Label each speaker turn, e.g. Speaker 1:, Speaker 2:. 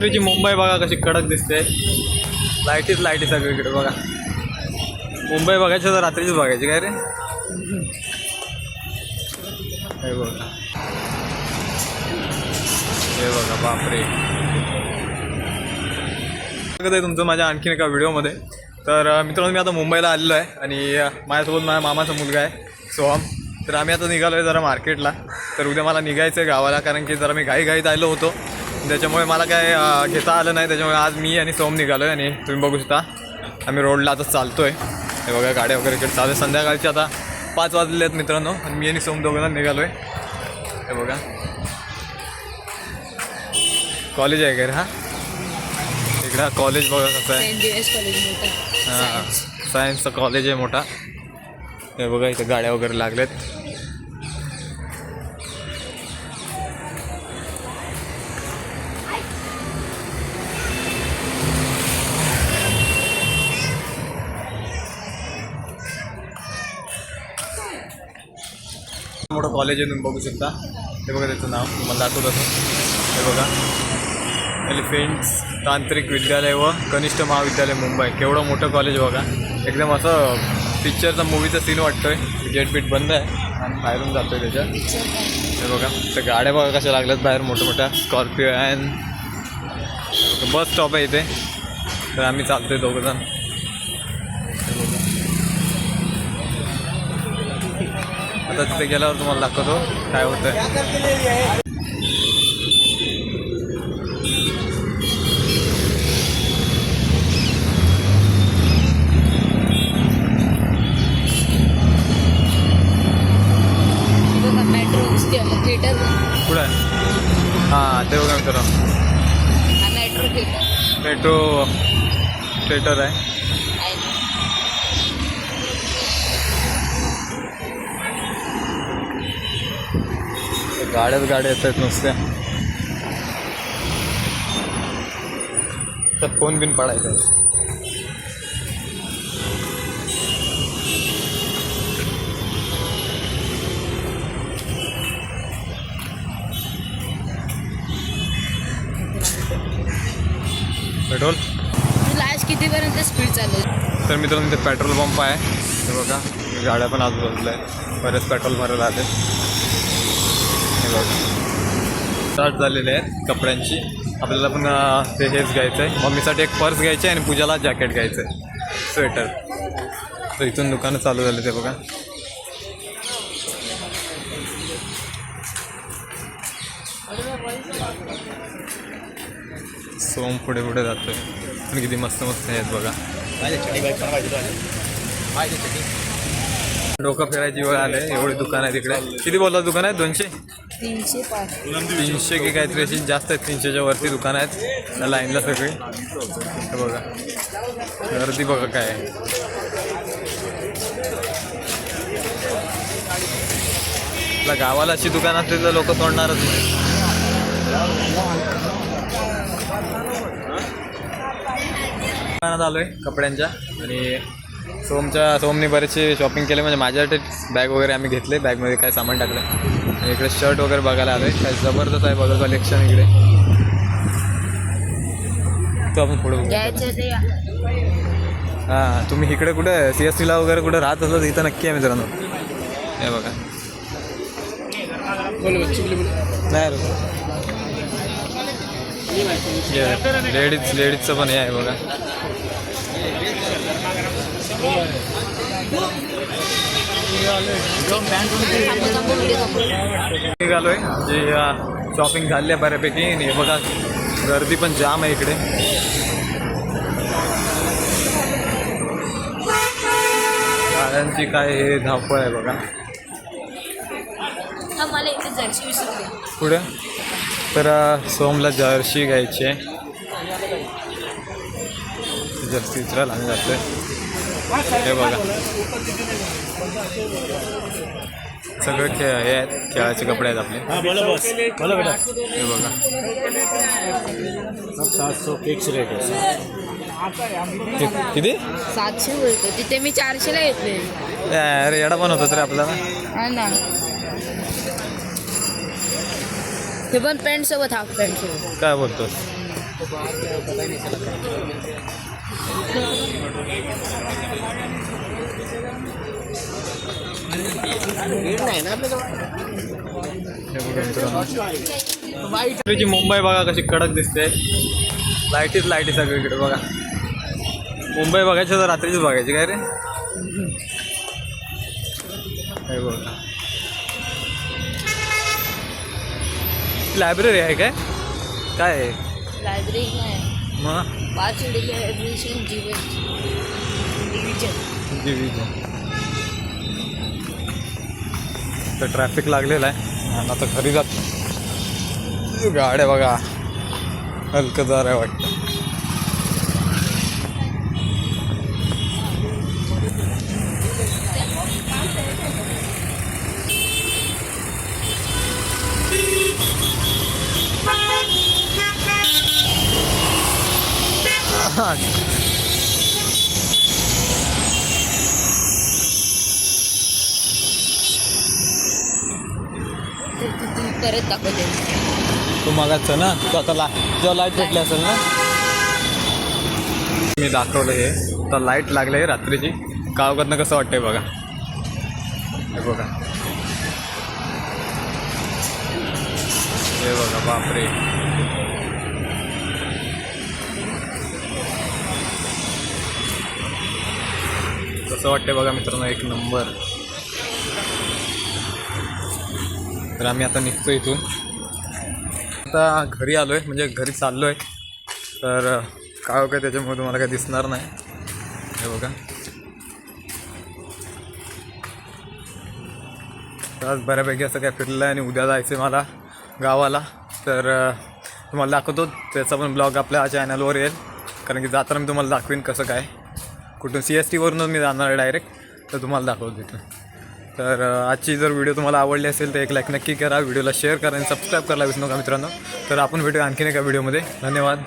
Speaker 1: रात्रीची मुंबई बघा कशी कडक दिसते. लाईटीच लाईटी सगळीकडे बघा. मुंबई बघायची तर रात्रीच बघायची काय रे? हे बघा. हे बघा बापरे. स्वागत आहे तुमचं माझ्या आणखीन एका व्हिडिओमध्ये. तर मित्रांनो मी आता मुंबईला आलेलो आहे आणि माझ्यासोबत माझ्या मामाचा मुलगा आहे सोहम. तर आम्ही आता निघालो आहे जरा मार्केटला. तर उद्या मला निघायचं आहे गावाला कारण की जरा मी घाई घाईत आलो होतो. त्याच्यामुळे मला काय घेता आलं नाही. त्याच्यामुळे आज मी आणि सोहम निघालो आहे आणि तुम्ही बघू शकता आम्ही रोडला आता चालतो आहे हे बघा गाड्या वगैरे इकडे चालू आहे संध्याकाळचे आता पाच वाजले आहेत मित्रांनो आणि मी आणि सोहम दोघांना निघालो आहे हे बघा. कॉलेज आहे का रे हा? इकडं कॉलेज बघा कसं आहे. हां सायन्सचं कॉलेज आहे मोठा. हे बघा इथे गाड्या वगैरे लागल्यात मोठं कॉलेज आहे तुम्ही बघू शकता. हे बघा त्याचं नाव तुम्हाला दाखवत असं हे बघा. एलिफेंट्स तांत्रिक विद्यालय व कनिष्ठ महाविद्यालय मुंबई. केवढं मोठं कॉलेज बघा. एकदम असं पिक्चरचा मूवीचा सीन वाटतोय. गेट बीट बंद आहे. आणि बाहेरून जातोय त्याच्यात हे बघा. त्या गाड्या बघा कशा लागल्यात बाहेर. मोठ्या मोठ्या स्कॉर्पिओ अँड बस स्टॉप आहे इथे. तर आम्ही चालतोय दोघंजण आता तिथे गेल्यावर तुम्हाला दाखवतो काय
Speaker 2: थिएटर
Speaker 1: कुठं हां
Speaker 2: हा मेट्रो थिएटर
Speaker 1: आहे. गाड्याच गाड्या येत आहेत नुसत्या. तर फोन बिन पडायचा. आहे. पेट्रोल?
Speaker 2: तुला आज कितीपर्यंत स्पीड चालू
Speaker 1: तर मित्रांनो इथे पेट्रोल पंप आहे. हे बघा गाड्या पण आजूबाजूला आहे बरेच पेट्रोल भरायला आले स्टार्ट झालेले आहेत कपड्यांची. आपल्याला पण ते हेच घ्यायचं आहे मम्मीसाठी एक पर्स घ्यायची आहे आणि पूजाला जॅकेट घ्यायचं आहे स्वेटर. तर इथून दुकानं चालू झाले ते बघा. सोम पुढे पुढे जातोय. आणि किती मस्त मस्त आहेत बघा. डोकं फिरायची वेळ आले एवढे दुकान आहे तिकडे. किती बोलला दुकान आहे? दोनशे?
Speaker 2: तीनशे पाच.
Speaker 1: तीनशे की काहीतरी अशी जास्त आहेत तीनशेच्या वरती दुकान आहेत. लाईनला सगळी. बघा. गर्दी बघा काय आहे. आपल्या गावाला अशी दुकान असली तर लोक तोडणारच नाही. दुकानात आलोय कपड्यांच्या. आणि सोमच्या सोमने बरेचसे शॉपिंग केले. म्हणजे माझ्यासाठी बॅग वगैरे आम्ही घेतले. बॅगमध्ये काय सामान टाकलं. आणि इकडे शर्ट वगैरे बघायला आलोय. काय जबरदस्त आहे बघा कलेक्शन इकडे. तो आपण पुढे हां तुम्ही इकडे कुठे सी एस टीला वगैरे कुठे राहत असलं तर इथं नक्की आहे मित्रांनो. हे बघा. नाही लेडीज लेडीजचं पण हे आहे बघा.
Speaker 2: थांबू थांबू व्हिडिओ थांबू
Speaker 1: निघालोय जे शॉपिंग झाली आहे बऱ्यापैकी. आणि हे बघा गर्दी पण जाम आहे इकडे. गाड्यांची काय हे धावपळ आहे बघा. पुढे? तर सोमला जर्सी घ्यायची आहे. जर्सी विचारायला आम्ही जातोय. हे बघा. सगळे खेळ हे आहेत खेळाचे कपडे आहेत आपले.
Speaker 3: हाँ बोलो बस बोलो बेटा.
Speaker 1: हे बघा.
Speaker 3: सात सौ फिक्स रेट
Speaker 1: किती?
Speaker 2: सातशे बोलतो. तिथे मी चारशेला घेतले
Speaker 1: अरे येडा पण होता तरी आपल्याला.
Speaker 2: हा ना. हे पण पॅन्ट सोबत हाफ पॅन्ट सोबत.
Speaker 1: काय बोलतोस? हे बघा मित्रांनो तुझी मुंबई बघा कशी कडक दिसते. लाईटीच लाईटी सगळीकडे बघा. मुंबई बघायची तर रात्रीच बघायची काय रे? हे बघा. लायब्ररी आहे काय? काय आहे?
Speaker 2: लायब्ररी नाही.
Speaker 1: मग?
Speaker 2: पाच ॲडमिशन जीवन डिव्हिजन
Speaker 1: डिव्हिजन तर ट्रॅफिक लागलेलं आहे. आणि आता घरी जात. गाड्या बघा. हलकदार आहे वाटतं.
Speaker 2: ते तू परत दाखवते
Speaker 1: तू मागायचं ना? तू आता ला जेव्हा लाइट भेटली असेल ना? मी दाखवलं हे. तर लाइट लागले आहे रात्रीची. गावाकडनं कसं वाटतंय बघा. हे बघा. हे बघा बापरे. कसं वाटतंय बघा मित्रांनो एक नंबर. तर आम्ही आता निघतो इथून. आता घरी आलो आहे म्हणजे घरी चाललो आहे तर काय काय त्याच्यामुळे तुम्हाला काय दिसणार नाही. हे बघा. तर आज बऱ्यापैकी असं काय फिरलं आहे आणि उद्या जायचं आहे मला गावाला. तर तुम्हाला दाखवतो. त्याचा पण ब्लॉग आपल्या चॅनलवर येईल. कारण की जाताना मी तुम्हाला दाखवीन कसं काय. कुठून सी एस टीवरूनच मी जाणार आहे डायरेक्ट तर तुम्हाला दाखवतो तिथून तर आजची जर व्हिडिओ तुम्हाला आवडली असेल तर एक लाईक नक्की करा. व्हिडिओला शेअर करा आणि सबस्क्राईब करायला विसरू नका मित्रांनो. तर आपण भेटूया आणखीन एका व्हिडिओमध्ये धन्यवाद.